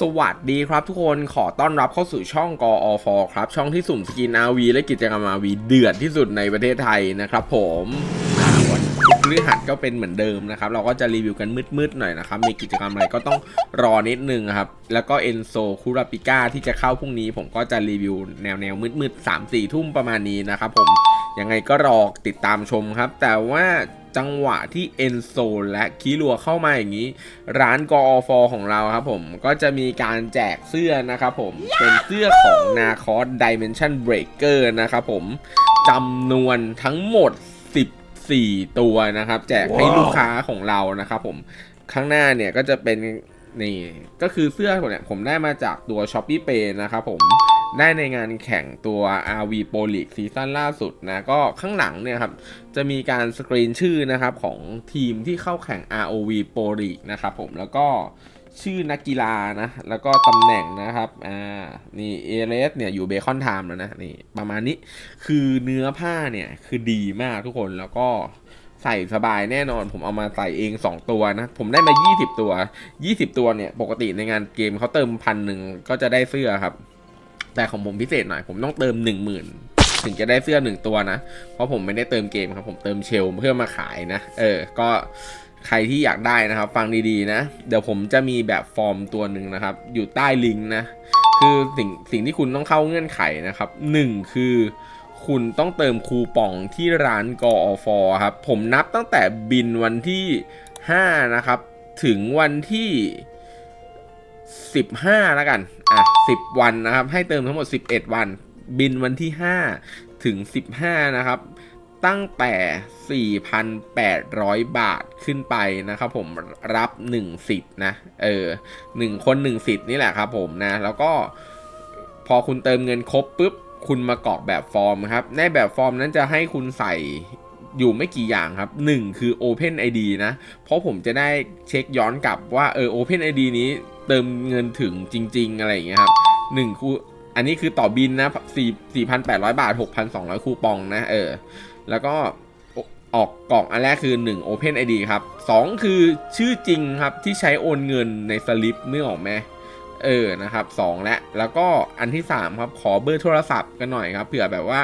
สวัสดีครับทุกคนขอต้อนรับเข้าสู่ช่องกอฟครับ ช่องที่สุ่มสกิน RV และกิจกรรม RV เดือดที่สุดในประเทศไทยนะครับผมอ่าวันพฤหัสก็เป็นเหมือนเดิมนะครับ เราก็จะรีวิวกันมืดๆหน่อยนะครับ มีกิจกรรมอะไรก็ต้องรอนิดนึงครับ แล้วก็เอนโซคูราปิก้าที่จะเข้าพรุ่งนี้ ผมก็จะรีวิวแนวแนวๆมืดๆ3 4ทุ่มประมาณนี้นะครับผม ยังไงก็รอติดตามชมครับ แต่ว่าจังหวะที่เอนโซและคิรัวเข้ามาอย่างนี้ ร้านกอฟของเราครับผมก็จะมีการแจกเสื้อนะครับผม เป็นเสื้อของนาคอส Dimension Breaker นะครับผมจำนวนทั้งหมด 14 ตัวนะครับ แจกให้ลูกค้าของเรานะครับผมข้างหน้าเนี่ยก็จะเป็นนี่ก็คือเสื้อผมเนี่ยผมได้มาจากตัว s h o p e e Pay นะครับผม ได้ในงานแข่งตัว RV Pro League ซีซั่นล่าสุดนะก็ข้างหลังเนี่ยครับจะมีการสกรีนชื่อนะครับของทีมที่เข้าแข่ง ROV Pro League นะครับผมแล้วก็ชื่อนักกีฬานะ แล้วก็ตำแหน่งนะครับ อ่า นี่เอเลสเนี่ยอยู่เบคอนไทม์แล้วนะ นี่ประมาณนี้ คือเนื้อผ้าเนี่ยคือดีมากทุกคน แล้วก็ใส่สบายแน่นอน ผมเอามาใส่เอง 2 ตัวนะ ผมได้มา 20 ตัว 20 ตัวเนี่ย ปกติในงานเกมเขาเติมพันหนึ่งก็จะได้เสื้อครับ แต่ของผมพิเศษหน่อย ผมต้องเติม 1 0,000 ถึงจะได้เสื้อ 1 ตัวนะ เพราะผมไม่ได้เติมเกมครับ ผมเติมเชลเพื่อมาขายนะ เออ ก็ใครที่อยากได้นะครับ ฟังดีๆนะ เดี๋ยวผมจะมีแบบฟอร์มตัวหนึ่งนะครับ อยู่ใต้ลิงก์นะ คือสิ่งสิ่งที่คุณต้องเข้าเงื่อนไขนะครับหนึ่งคือคุณต้องเติมคูปองที่ร้านกอฟครับ ผมนับตั้งแต่บินวันที่ 5 นะครับ ถึงวันที่ 15 แล้วกัน อะ 10 วันนะครับ ให้เติมทั้งหมด 11 วัน บินวันที่ 5 ถึง 15 นะครับ ตั้งแต่ 4,800 บาทขึ้นไปนะครับผม รับ 1 สิทธิ์นะ เออ 1 คน 1 สิทธิ์นี่แหละครับผมนะ แล้วก็พอคุณเติมเงินครบปุ๊บ คุณมากรอกแบบฟอร์มครับ ในแบบฟอร์มนั้นจะให้คุณใส่อยู่ไม่กี่อย่างครับ 1 คือ Open ID นะ เพราะผมจะได้เช็คย้อนกลับว่าเออ Open ID นี้ เติมเงินถึงจริง ๆ อะไรอย่างเงี้ยครับ1คูอันนี้คือต่อบินนะ4 4,800บาท6,200คูปองนะเออ แล้วก็ออกกล่องอันแรกคือ 1 Open ID ครับ 2 คือชื่อจริงครับที่ใช้โอนเงินในสลิปเนึกออกไหมเออนะครับ 2 และ แล้วก็อันที่ 3 ครับ ขอเบอร์โทรศัพท์กันหน่อยครับเผื่อแบบว่า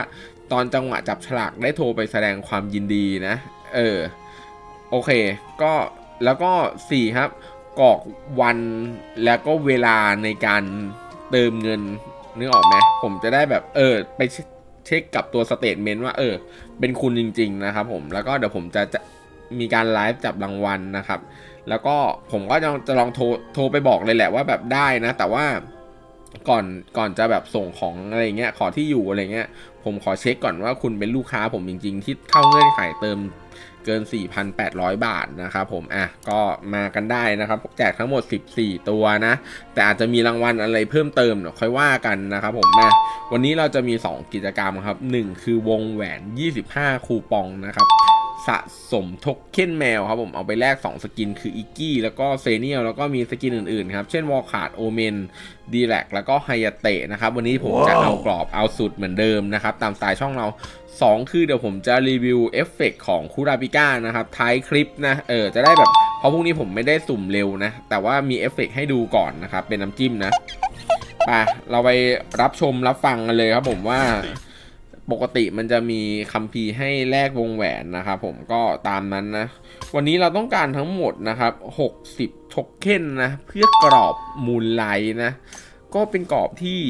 ตอนจังหวะจับฉลากได้โทรไปแสดงความยินดีนะ เออ โอเค ก็แล้วก็ 4 ครับ กรอกวันแล้วก็เวลาในการเติมเงินนึกออกไหมผมจะได้แบบเออไปเช็คกับตัวสเตทเมนต์ว่าเออ เป็นคุณจริง ๆ นะครับผมแล้วก็เดี๋ยวผมจะจะมีการไลฟ์จับรางวัลนะครับ แล้วก็ผมก็จะจะลองโทรโทรไปบอกเลยแหละว่าแบบได้นะ แต่ว่า ก่อนก่อนจะแบบส่งของอะไรเงี้ยขอที่อยู่อะไรเงี้ย ผมขอเช็คก่อนว่าคุณเป็นลูกค้าผมจริง ๆ ที่เข้าเงื่อนไขเติมเกิน 4,800 บาทนะครับผม อะ ก็มากันได้นะครับ แจกทั้งหมด 14 ตัวนะ แต่อาจจะมีรางวัลอะไรเพิ่มเติมเดี๋ยวค่อยว่ากันนะครับผมมาวันนี้เราจะมี 2 กิจกรรมครับ 1 คือวงแหวน 25 คูปองนะครับ สะสมโทเค็นแมวครับผมเอาไปแลก2 สกินคืออิกกี้แล้วก็เซเนียลแล้วก็มีสกินอื่นๆครับ เช่นวอลขาดโอเมนดีแลกแล้วก็ไฮยาเตะนะครับ วันนี้ผมจะเอากรอบเอาสุดเหมือนเดิมนะครับ ตามสไตล์ช่องเรา 2 คือเดี๋ยวผมจะรีวิวเอฟเฟกของคูราปิก้านะครับ ท้ายคลิปนะเออจะได้แบบ เพราะพวกนี้ผมไม่ได้สุ่มเร็วนะ แต่ว่ามีเอฟเฟกให้ดูก่อนนะครับ เป็นน้ำจิ้มนะไปเราไปรับชมรับฟังกันเลยครับผมว่า ปกติมันจะมีคัมภีร์ให้แลกวงแหวนนะครับผมก็ตามนั้นนะ วันนี้เราต้องการทั้งหมดนะครับ 60 โทเค็นนะ เพื่อกรอบมูลไลนะ ก็เป็นกรอบที่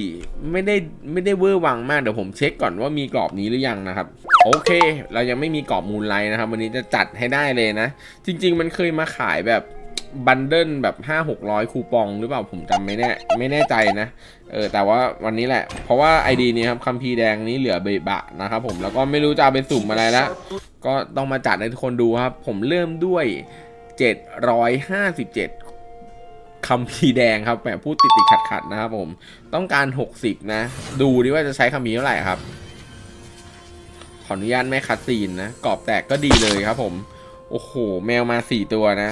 ไม่ได้ไม่ได้เวอร์วังมาก เดี๋ยวผมเช็คก่อนว่ามีกรอบนี้หรือยังนะครับ โอเค เรายังไม่มีกรอบมูลไลนะครับ วันนี้จะจัดให้ได้เลยนะ จริง ๆ มันเคยมาขายแบบ บันเดิลแบบ5 600คูปองหรือเปล่าผมจำไม่แน่ไม่แน่ใจนะ เออ แต่ว่าวันนี้แหละ เพราะว่า ID นี้ครับคัมพีแดงนี้เหลือเบบะนะครับผมแล้วก็ไม่รู้จะเอาไปสุ่มอะไรแล้วก็ต้องมาจัดให้ทุกคนดูครับ ผมเริ่มด้วย757คัมพีแดงครับแบบพูดติดติดขัดขัดนะครับผมต้องการ 60 นะ ดูดิว่าจะใช้คัมพีเท่าไหร่ครับ ขออนุญาตไม่คัดซีนนะกรอบแตกก็ดีเลยครับผม โอ้โห แมวมา 4 ตัวนะ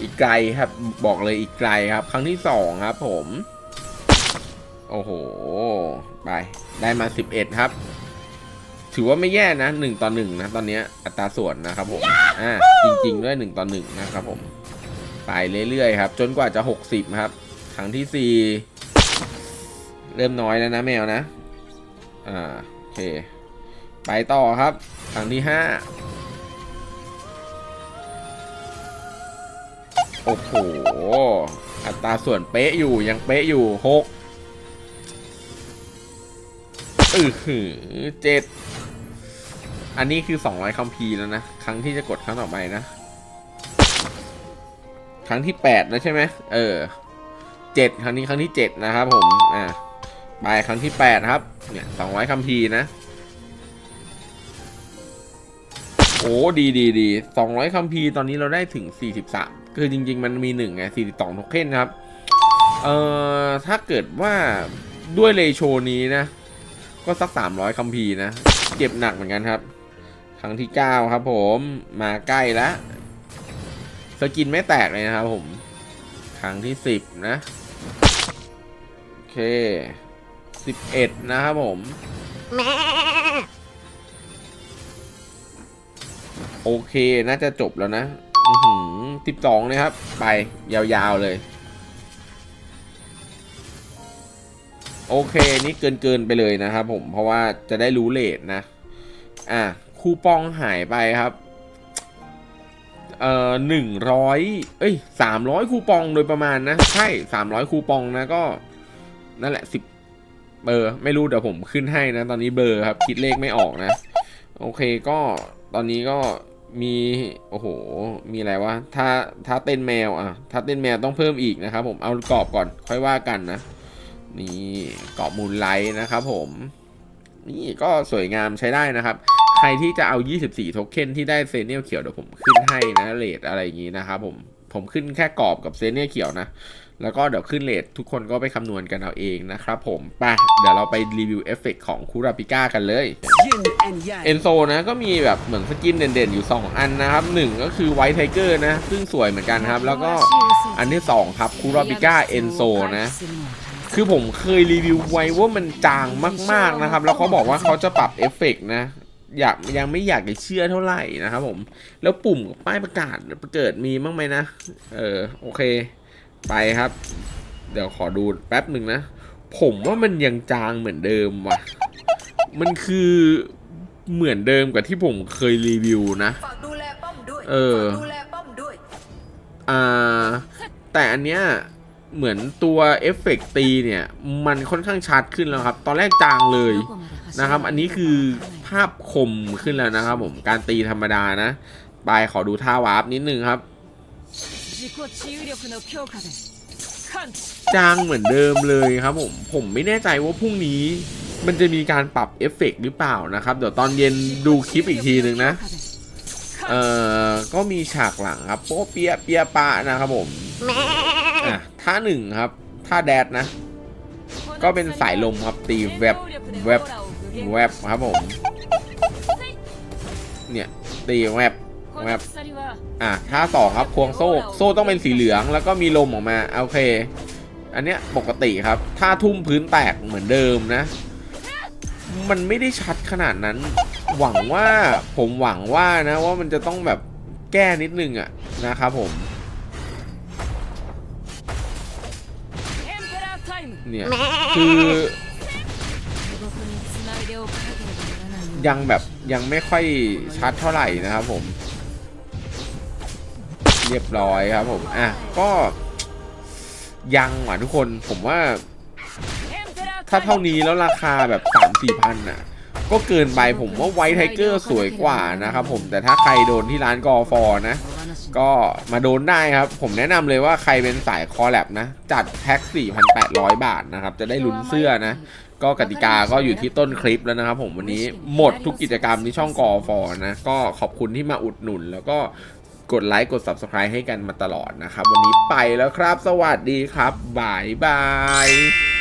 อีกไกลครับ บอกเลยอีกไกลครับ ครั้งที่สองครับผม โอ้โห ไป ได้มา11ครับ ถือว่าไม่แย่นะ1ต่อ1นะ ตอนนี้อัตราส่วนนะครับผม อ่า จริง ๆ ด้วย1ต่อ1นะครับผม ไปเรื่อยๆครับ จนกว่าจะ60ครับ ครั้งที่สี่เริ่มน้อยแล้วนะแมวนะ อ่า โอเค ไปต่อครับ ครั้งที่ห้า โอ้โห อัตราส่วนเป๊ะอยู่ยังเป๊ะอยู่หกอือหือเจ็ดอันนี้คือ200คัมภีร์แล้วนะ ครั้งที่จะกดครั้งต่อไปนะ ครั้งที่8นะใช่ไหมเออเจ็ดครั้งนี้ครั้งที่7นะครับผม อ่าไปครั้งที่8ครับ เนี่ย200คัมภีร์นะ โอ้ดีดีดี200คัมภีร์ตอนนี้เราได้ถึง43คือจริง ๆ มันมี1ไง42โทเค็นครับ เอ่อ ถ้าเกิดว่าด้วยเลโชนี้นะ ก็สัก300คัมภีร์นะ เจ็บหนักเหมือนกันครับ ครั้งที่9ครับผมมาใกล้แล้ว สกินไม่แตกเลยนะครับผม ครั้งที่10นะ โอเค11นะครับผม โอเคน่าจะจบแล้วนะอือหือ12เลยครับ ไปยาวๆเลย โอเคนี่เกินเกินๆไปเลยนะครับผมเพราะว่าจะได้รู้เลทนะ อะคูปองหายไปครับเอ่อหนึ่งร้อยเอ้ยสามร้อยคูปองโดยประมาณนะ ใช่สามร้อยคูปองนะก็ นั่นแหละสิบเบอร์ไม่รู้เดี๋ยวผมขึ้นให้นะ ตอนนี้เบอร์ครับ คิดเลขไม่ออกนะ โอเคก็ตอนนี้ก็ มีโอ้โห มีอะไรวะถ้าถ้าเต้นแมวอะถ้าเต้นแมวต้องเพิ่มอีกนะครับ ผมเอากรอบก่อนค่อยว่ากันนะนี่กรอบมูลไลท์นะครับ ผมนี่ก็สวยงามใช้ได้นะครับ ใครที่จะเอา 24 โทเค็นที่ได้เซเนียลเขียวเดี๋ยวผมขึ้นให้นะเลทอะไรอย่างนี้นะครับผมผมขึ้นแค่กรอบกับเซเนียลเขียวนะ แล้วก็เดี๋ยวขึ้นเลททุกคนก็ไปคำนวณกันเอาเองนะครับผมไปเดี๋ยวเราไปรีวิวเอฟเฟกของคูราปิก้ากันเลยเอนโซนะก็มีแบบเหมือนสกินเด่นๆอยู่ 2 อันนะครับหนึ่งก็คือไวท์ไทเกอร์นะ ซึ่งสวยเหมือนกันครับ แล้วก็อันที่ 2 ครับคูราปิก้าเอนโซนะคือผมเคยรีวิวไว้ว่ามันจางมากๆนะครับ แล้วเขาบอกว่าเขาจะปรับเอฟเฟกต์นะอยากยังไม่อยากจะเชื่อเท่าไหร่นะครับผม แล้วปุ่มกับป้ายประกาศเกิดมีบ้างไหมนะ เออ โอเค ไปครับ เดี๋ยวขอดูแป๊บหนึ่งนะ ผมว่ามันยังจางเหมือนเดิมว่ะ มันคือเหมือนเดิมกับที่ผมเคยรีวิวนะฝากดูแลป้อมด้วยเออฝากดูแลป้อมด้วยอ่า แต่อันเนี้ยเหมือนตัวเอฟเฟกต์ตีเนี่ย มันค่อนข้างชัดขึ้นแล้วครับ ตอนแรกจางเลยนะครับ อันนี้คือภาพคมขึ้นแล้วนะครับผม การตีธรรมดานะ ไปขอดูท่าวาร์ปนิดนึงครับ 自己治癒力の強化で感知 จางเหมือนเดิมเลยครับผม ผมไม่แน่ใจว่าพรุ่งนี้ มันจะมีการปรับเอฟเฟกต์หรือเปล่านะครับ เดี๋ยวตอนเย็นดูคลิปอีกทีหนึ่งนะ เอ่อ ก็มีฉากหลังครับ โป๊ะเปียะเปียะปะนะครับผม อ่ะท่าหนึ่งครับ ท่าแดดนะ ก็เป็นสายลมครับตีแวบแวบแวบครับผม เนี่ยตีแวบ ครับอะท่าสองครับควงโซ่โซ่ต้องเป็นสีเหลืองแล้วก็มีลมออกมาโอเค อันเนี้ยปกติครับท่าทุ่มพื้นแตกเหมือนเดิมนะ มันไม่ได้ชัดขนาดนั้น หวังว่าผมหวังว่านะว่ามันจะต้องแบบแก้นิดนึงอะนะครับผมเนี่ยคือยังแบบยังไม่ค่อยชัดเท่าไหร่นะครับผม รียบร้อยครับผม อะ ก็ยังหว่ะทุกคนผมว่า ถ้าเท่านี้แล้วราคาแบบสามสี่พันอะ ก็เกินไปผมว่าไวท์ไทเกอร์สวยกว่านะครับผมแต่ถ้าใครโดนที่ร้านกอฟอนะ ก็มาโดนได้ครับ ผมแนะนำเลยว่าใครเป็นสายคอแลบนะ จัดแพ็ค 4,800 บาทนะครับ จะได้ลุ้นเสื้อนะ ก็กติกาก็อยู่ที่ต้นคลิปแล้วนะครับผมวันนี้หมดทุกกิจกรรมที่ช่องกอฟอนะ ก็ขอบคุณที่มาอุดหนุน แล้วก็ กดไลค์กด Subscribe ให้กันมาตลอดนะครับ วันนี้ไปแล้วครับ สวัสดีครับบายบาย